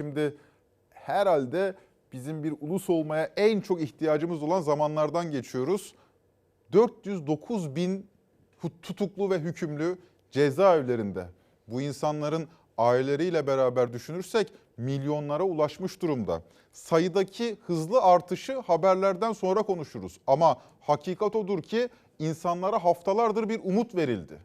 Şimdi herhalde bizim bir ulus olmaya en çok ihtiyacımız olan zamanlardan geçiyoruz. 409 bin tutuklu ve hükümlü cezaevlerinde. Bu insanların aileleriyle beraber düşünürsek milyonlara ulaşmış durumda. Sayıdaki hızlı artışı haberlerden sonra konuşuruz. Ama hakikat odur ki insanlara haftalardır bir umut verildi.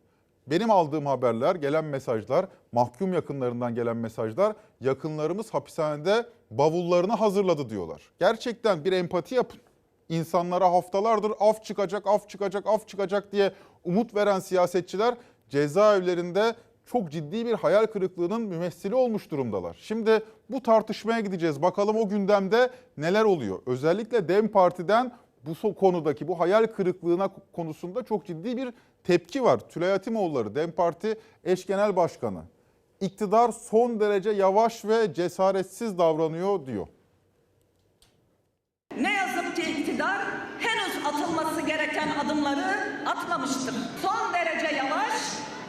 Benim aldığım haberler, gelen mesajlar, mahkum yakınlarından gelen mesajlar, yakınlarımız hapishanede bavullarını hazırladı diyorlar. Gerçekten bir empati yapın. İnsanlara haftalardır af çıkacak, af çıkacak, af çıkacak diye umut veren siyasetçiler cezaevlerinde çok ciddi bir hayal kırıklığının mümessili olmuş durumdalar. Şimdi bu tartışmaya gideceğiz. Bakalım o gündemde neler oluyor? Özellikle DEM Parti'den bu konudaki bu hayal kırıklığına konusunda çok ciddi bir tepki var. Tülay Atimoğulları DEM Parti eş genel başkanı. İktidar son derece yavaş ve cesaretsiz davranıyor diyor. Ne yazık ki iktidar henüz atılması gereken adımları atmamıştır. Son derece yavaş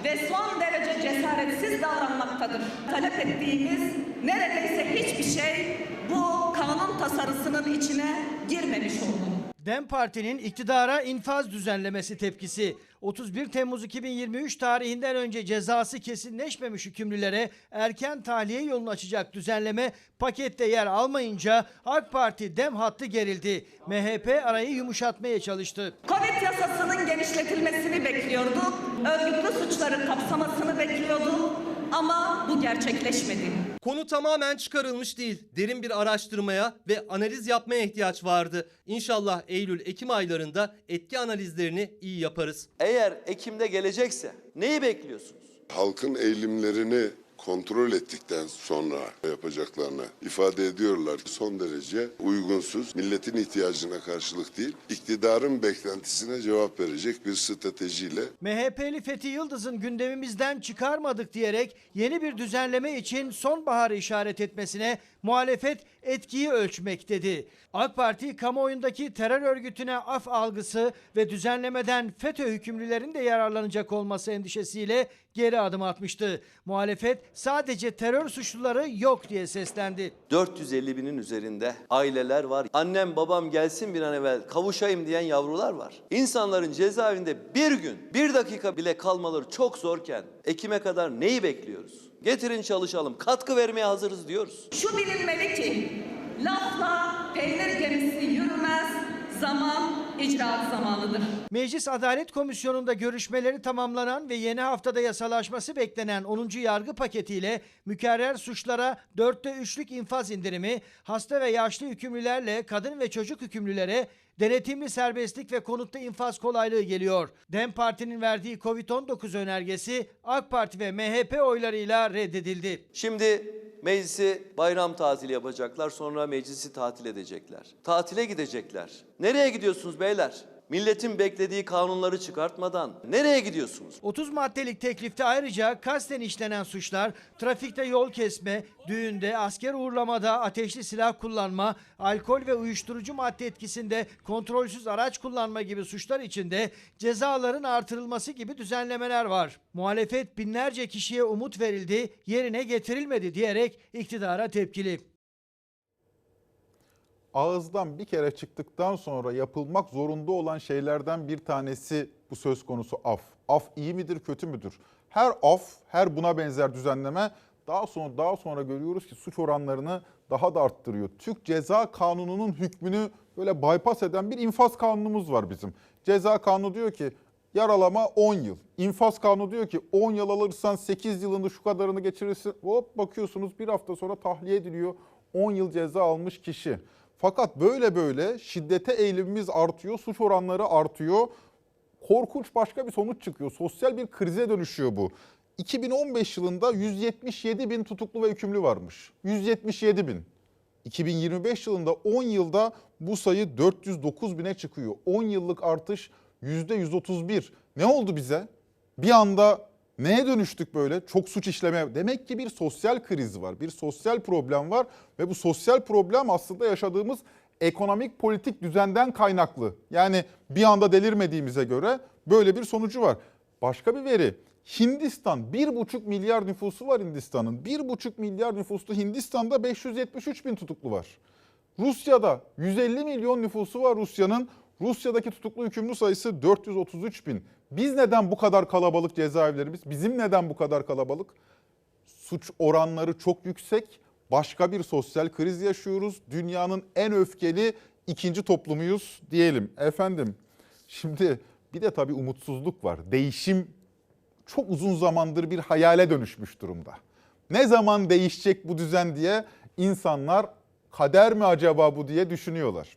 ve son derece cesaretsiz davranmaktadır. Talep ettiğimiz neredeyse hiçbir şey bu kanun tasarısının içine girmemiş oldu. DEM Parti'nin iktidara infaz düzenlemesi tepkisi. 31 Temmuz 2023 tarihinden önce cezası kesinleşmemiş hükümlülere erken tahliye yolunu açacak düzenleme pakette yer almayınca AK Parti DEM hattı gerildi. MHP arayı yumuşatmaya çalıştı. Covid yasasının genişletilmesini bekliyorduk. Örgütlü suçların kapsamasını bekliyorduk. Ama bu gerçekleşmedi. Konu tamamen çıkarılmış değil. Derin bir araştırmaya ve analiz yapmaya ihtiyaç vardı. İnşallah Eylül-Ekim aylarında etki analizlerini iyi yaparız. Eğer Ekim'de gelecekse neyi bekliyorsunuz? halkın eğilimlerini kontrol ettikten sonra yapacaklarını ifade ediyorlar. Son derece uygunsuz, milletin ihtiyacına karşılık değil, iktidarın beklentisine cevap verecek bir stratejiyle MHP'li Fethi Yıldız'ın gündemimizden çıkarmadık diyerek yeni bir düzenleme için sonbaharı işaret etmesine muhalefet etkiyi ölçmek dedi. AK Parti kamuoyundaki terör örgütüne af algısı ve düzenlemeden FETÖ hükümlülerin de yararlanacak olması endişesiyle geri adım atmıştı. Muhalefet sadece terör suçluları yok diye seslendi. 450 binin üzerinde aileler var. Annem babam gelsin bir an evvel kavuşayım diyen yavrular var. İnsanların cezaevinde bir gün, bir dakika bile kalmaları çok zorken Ekim'e kadar neyi bekliyoruz? Getirin çalışalım, katkı vermeye hazırız diyoruz. Şu bilinmeli ki lafla peynir gemisi yürümez, zaman icraat zamanıdır. Meclis Adalet Komisyonu'nda görüşmeleri tamamlanan ve yeni haftada yasalaşması beklenen 10. yargı paketiyle mükerrer suçlara 4'te 3'lük infaz indirimi, hasta ve yaşlı hükümlülerle kadın ve çocuk hükümlülere denetimli serbestlik ve konutta infaz kolaylığı geliyor. DEM Parti'nin verdiği Covid-19 önergesi AK Parti ve MHP oylarıyla reddedildi. Şimdi meclisi bayram tatili yapacaklar, sonra meclisi tatil edecekler. Tatile gidecekler. Nereye gidiyorsunuz beyler? Milletin beklediği kanunları çıkartmadan nereye gidiyorsunuz? 30 maddelik teklifte ayrıca kasten işlenen suçlar, trafikte yol kesme, düğünde, asker uğurlamada ateşli silah kullanma, alkol ve uyuşturucu madde etkisinde kontrolsüz araç kullanma gibi suçlar içinde cezaların artırılması gibi düzenlemeler var. Muhalefet binlerce kişiye umut verildi, yerine getirilmedi diyerek iktidara tepkili. Ağızdan bir kere çıktıktan sonra yapılmak zorunda olan şeylerden bir tanesi bu söz konusu af. Af iyi midir, kötü müdür? Her af, her buna benzer düzenleme daha sonra daha sonra görüyoruz ki suç oranlarını daha da arttırıyor. Türk Ceza Kanunu'nun hükmünü böyle bypass eden bir infaz kanunumuz var bizim. Ceza kanunu diyor ki yaralama 10 yıl. İnfaz kanunu diyor ki 10 yıl alırsan 8 yılını şu kadarını geçirirsin. Hop bakıyorsunuz bir hafta sonra tahliye ediliyor. 10 yıl ceza almış kişi. Fakat böyle böyle şiddete eğilimimiz artıyor, suç oranları artıyor. Korkunç başka bir sonuç çıkıyor. Sosyal bir krize dönüşüyor bu. 2015 yılında 177 bin tutuklu ve hükümlü varmış. 177 bin. 2025 yılında 10 yılda bu sayı 409 bine çıkıyor. 10 yıllık artış %131. Ne oldu bize? Bir anda neye dönüştük böyle? Çok suç işleme. Demek ki bir sosyal kriz var, bir sosyal problem var ve bu sosyal problem aslında yaşadığımız ekonomik politik düzenden kaynaklı. Yani bir anda delirmediğimize göre böyle bir sonucu var. Başka bir veri. Hindistan 1,5 milyar nüfusu var Hindistan'ın. 1,5 milyar nüfuslu Hindistan'da 573 bin tutuklu var. Rusya'da 150 milyon nüfusu var Rusya'nın. Rusya'daki tutuklu hükümlü sayısı 433 bin. Biz neden bu kadar kalabalık cezaevlerimiz? Bizim neden bu kadar kalabalık? Suç oranları çok yüksek. Başka bir sosyal kriz yaşıyoruz. Dünyanın en öfkeli ikinci toplumuyuz diyelim. Efendim şimdi bir de tabii umutsuzluk var. Değişim çok uzun zamandır bir hayale dönüşmüş durumda. Ne zaman değişecek bu düzen diye insanlar kader mi acaba bu diye düşünüyorlar.